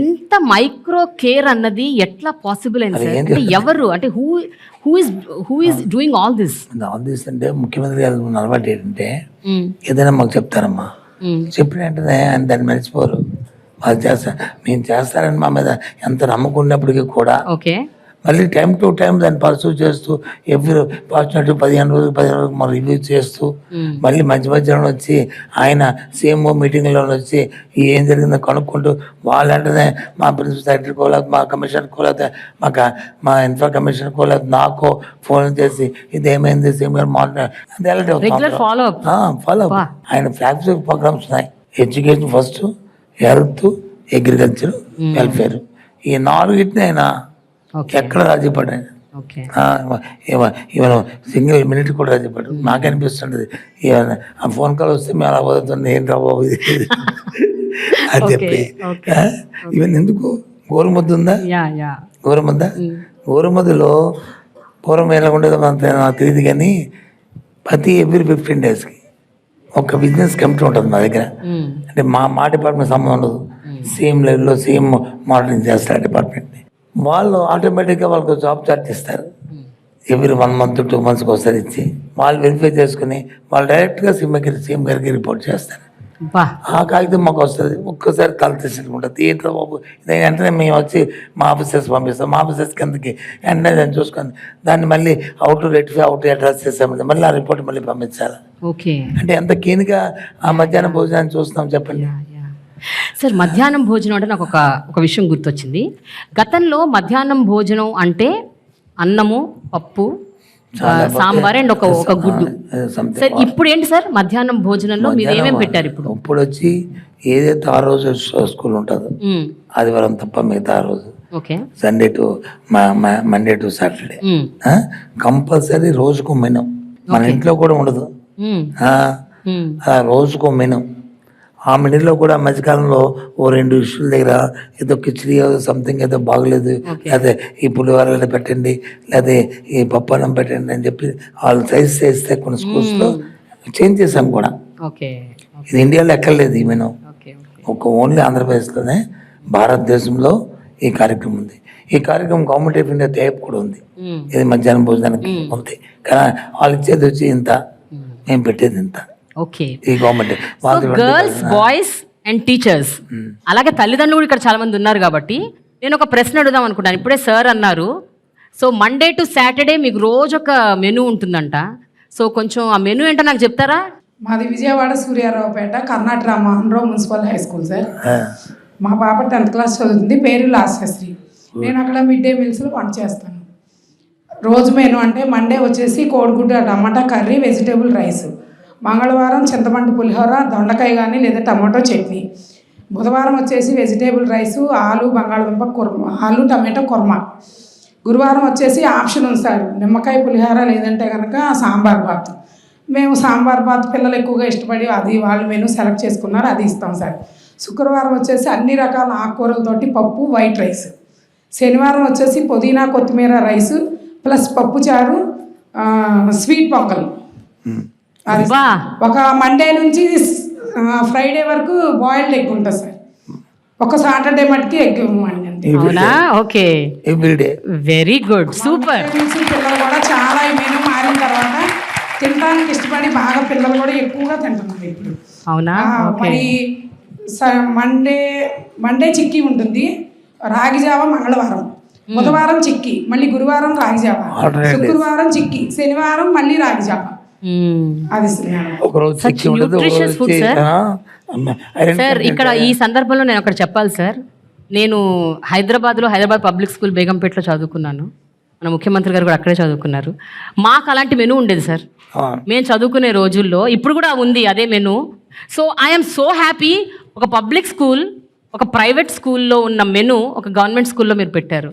ఇంత micro care అన్నది ఎట్లా పాసిబుల్ అయింది అంటే ఎవరు? అంటే who who is who is doing all this office అంటే ముఖ్యమంత్రి గారు అలవాటు ఏంటంటే ఏదైనా మాకు చెప్తారమ్మా. చెప్పిన వెంటనే ఆయన దాన్ని మర్చిపోరు. వాళ్ళు చేస్తారు మేము చేస్తారని మా మీద ఎంత నమ్మకం ఉన్నప్పటికీ కూడా ఓకే. మళ్ళీ టైం టు టైం దాన్ని పర్సూ చేస్తూ ఎవ్రీ ఫార్చునేట్ పదిహేను రోజులు పదిహేను రోజులు మనం రివ్యూ చేస్తూ మళ్ళీ మధ్య మధ్యలో వచ్చి ఆయన సేమ్ మీటింగ్లో వచ్చి ఏం జరిగిందో కనుక్కుంటూ వాళ్ళంటనే మా ప్రిన్సిపల్ సెక్రటరీ కోలేదు మా కమిషన్ కోలేదు మా క- మా ఇన్ఫ్రా కమిషన్ కోలేదు నాకు ఫోన్ చేసి ఇది ఏమైంది సేమ్ గారు మాట్లాడారు ఫాలో అప్ ఆయన ఫ్లాగ్షిప్ ప్రోగ్రామ్స్ ఉన్నాయి. Education first health agriculture welfare ఈ నాలుగిటిని ఆయన ఓకే ఎక్కడ రాజీ పడ్డాడు ఓకే. ఈవెన్ సింగిల్ మినిట్ కూడా రాజీ పడ్డాడు నాకు అనిపిస్తుంటది ఆ ఫోన్ కాల్ వస్తే మేము అలా పోతుంది ఏంటి రా బాబు ఇది? అని చెప్పి. ఈవెన్ ఎందుకు? గోరుముద్ద ఉందా? గోరుముద్ద గోరుముద్దలో పూర్వం ఎలా ఉండేదో మనకు నాకు తెలియదు కానీ ప్రతి ఎవ్రీ ఫిఫ్టీన్ డేస్కి ఒక బిజినెస్ కమిటీ ఉంటుంది మా దగ్గర. అంటే మా మా డిపార్ట్మెంట్ సంబంధం ఉండదు. సేమ్ లెవెల్లో సేమ్ మోడలింగ్ చేస్తారు డిపార్ట్మెంట్ని వాళ్ళు ఆటోమేటిక్గా వాళ్ళకి జాబ్ చార్ట్ ఇస్తారు. ఎవ్రీ వన్ మంత్ టూ మంత్స్కి ఒకసారి ఇచ్చి వాళ్ళు వెరిఫై చేసుకుని వాళ్ళు డైరెక్ట్గా సీఎం గారికి సీఎం గారికి రిపోర్ట్ చేస్తారు. ఆ కాగితం మాకు వస్తుంది. ఒక్కసారి తల తీసుకుంటుంది. ఏంటో బాబు వెంటనే మేము వచ్చి మా ఆఫీసర్స్ పంపిస్తాం. మా ఆఫీసర్స్ కిందకి వెంటనే దాన్ని చూసుకొని దాన్ని మళ్ళీ అవుట్ రెటిఫై అవుట్ అడ్రస్ చేసామంటే మళ్ళీ ఆ రిపోర్ట్ మళ్ళీ పంపించాలి. ఓకే. అంటే ఎంత కీన్గా ఆ మధ్యాహ్నం భోజనాన్ని చూస్తున్నాం చెప్పండి. సార్ మధ్యాహ్నం భోజనం అంటే నాకు ఒక ఒక విషయం గుర్తొచ్చింది. గతంలో మధ్యాహ్నం భోజనం అంటే అన్నము పప్పు సాంబార్ అండ్ ఒక ఒక గుడ్డు. సార్ ఇప్పుడు ఏంటి సార్ మధ్యాహ్నం భోజనంలో మీరు ఏమేమి పెట్టారు ఇప్పుడు? ఇప్పుడు వచ్చి ఏదైతే ఆ రోజు స్కూల్ ఉంటుందో. ఆదివారం తప్ప మిగతా ఆ రోజు. Okay. Sunday to Monday to Saturday. Compulsory రోజుకు మెను మన ఇంట్లో కూడా ఉండదు. రోజుకో మెను ఆ మెనూలో కూడా మధ్యకాలంలో ఓ రెండు ఇష్యూల దగ్గర ఏదో కిచిడి ఏదో సంథింగ్ ఏదో బాగలేదు. లేకపోతే ఈ పులిహోర ఏదో పెట్టండి లేకపోతే ఈ పప్పన్నం పెట్టండి అని చెప్పి వాళ్ళు సైజ్ చేస్తే కొన్ని స్కూల్స్లో చేంజ్ చేశాం కూడా. ఇది ఇండియాలో ఎక్కర్లేదు ఈ మెను. Okay okay. ఒక ఓన్లీ ఆంధ్రప్రదేశ్లోనే భారతదేశంలో ఈ కార్యక్రమం ఉంది. ఈ కార్యక్రమం గవర్నమెంట్ ఆఫ్ ఇండియా టైప్ కూడా ఉంది. మ్మ్. ఇది మధ్యాహ్నం భోజనానికి ఉంది. కానీ వాళ్ళు ఇచ్చేది వచ్చి ఇంత మేము పెట్టేది ఇంత. ఓకే ఈ government so girls boys and teachers అలాగే తల్లిదండ్రులు కూడా ఇక్కడ చాలా మంది ఉన్నారు కాబట్టి నేను ఒక ప్రశ్న అడుగుదాం అనుకుంటాను. ఇప్పుడే సార్ అన్నారు. సో మండే టు సాటర్డే మీకు రోజు ఒక మెనూ ఉంటుందంట. సో కొంచెం ఆ మెనూ ఏంటో నాకు చెప్తారా? మాది Vijayawada Suryaraopet Karnataka Ramohanrao municipal high school sir. మా పాప టెన్త్ క్లాస్ చదువుతుంది పేరు లాస్యశ్రీ. నేను అక్కడ మిడ్ డే మీల్స్లో వంట చేస్తాను. రోజు మెను అంటే మండే వచ్చేసి కోడిగుడ్డ టమాటా కర్రీ వెజిటేబుల్ రైస్ మంగళవారం చింతపండు పులిహోర దొండకాయ కానీ లేదా టమాటో చట్నీ. బుధవారం వచ్చేసి వెజిటేబుల్ రైసు ఆలు బంగాళదుంప కుర్మ ఆలు టమాటో కుర్మా. గురువారం వచ్చేసి ఆప్షన్ ఉంది సార్. నిమ్మకాయ పులిహోర లేదంటే కనుక సాంబార్ బాత్. మేము సాంబార్ బాత్ పిల్లలు ఎక్కువగా ఇష్టపడి అది వాళ్ళు మేము సెలెక్ట్ చేసుకున్నారు అది ఇస్తాం సార్. శుక్రవారం వచ్చేసి అన్ని రకాల ఆకుకూరలతోటి పప్పు వైట్ రైస్. శనివారం వచ్చేసి పుదీనా కొత్తిమీర రైస్ ప్లస్ పప్పు చారు స్వీట్ పొంగల్. ఒక మండే నుంచి ఫ్రైడే వరకు బాయిల్డ్ ఎగ్ ఉంటుంది సార్. ఒక సాటర్డే మటుకి ఎగ్ ఇవ్వండి అంతే. అవునా? Okay. Everyday very good super నుంచి పిల్లలు కూడా చాలా మెనూ మారిన తర్వాత తినడానికి ఇష్టపడి బాగా పిల్లలు కూడా ఎక్కువగా తింటున్నారు ఇప్పుడు. అవునా? మరి మండే మండే చిక్కీ ఉంటుంది. రాగి జావ మంగళవారం. బుధవారం చిక్కీ మళ్ళీ గురువారం రాగి జావ. శుక్రవారం చిక్కీ శనివారం మళ్ళీ రాగి జావ. సార్ ఇక్కడ ఈ సందర్భంలో నేను ఒకటి చెప్పాలి సార్ నేను హైదరాబాద్లో హైదరాబాద్ పబ్లిక్ స్కూల్ బేగంపేటలో చదువుకున్నాను. మన ముఖ్యమంత్రి గారు కూడా అక్కడే చదువుకున్నారు. మాకు అలాంటి మెనూ ఉండేది సార్ ఆ, మేము చదువుకునే రోజుల్లో ఇప్పుడు కూడా ఉంది అదే menu. So I'm so happy ఒక పబ్లిక్ స్కూల్ ఒక ప్రైవేట్ స్కూల్లో ఉన్న మెనూ ఒక గవర్నమెంట్ స్కూల్లో మీరు పెట్టారు.